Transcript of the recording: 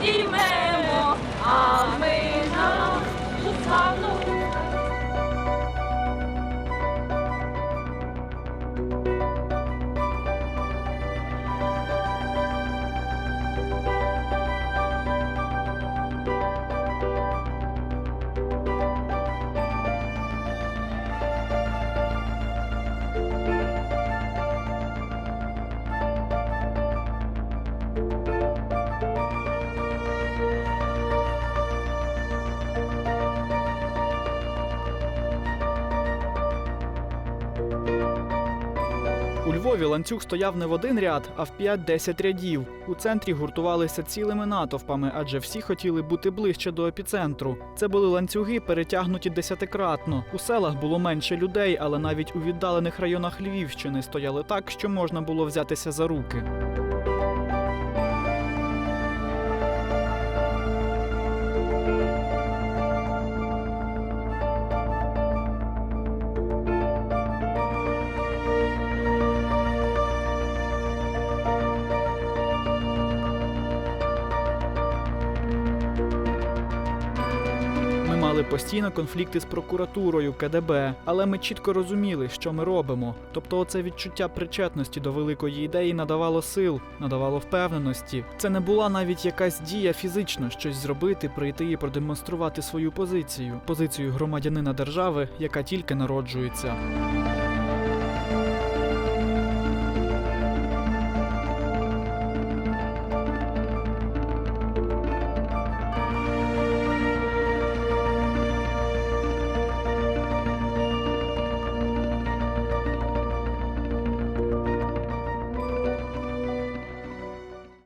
підіймемо, а ми У Львові ланцюг стояв не в один ряд, а в 5-10 рядів. У центрі гуртувалися цілими натовпами, адже всі хотіли бути ближче до епіцентру. Це були ланцюги, перетягнуті десятикратно. У селах було менше людей, але навіть у віддалених районах Львівщини стояли так, що можна було взятися за руки. Мали постійно конфлікти з прокуратурою, КДБ, але ми чітко розуміли, що ми робимо. Тобто, оце відчуття причетності до великої ідеї надавало сил, надавало впевненості. Це не була навіть якась дія фізично щось зробити, прийти і продемонструвати свою позицію, позицію громадянина держави, яка тільки народжується.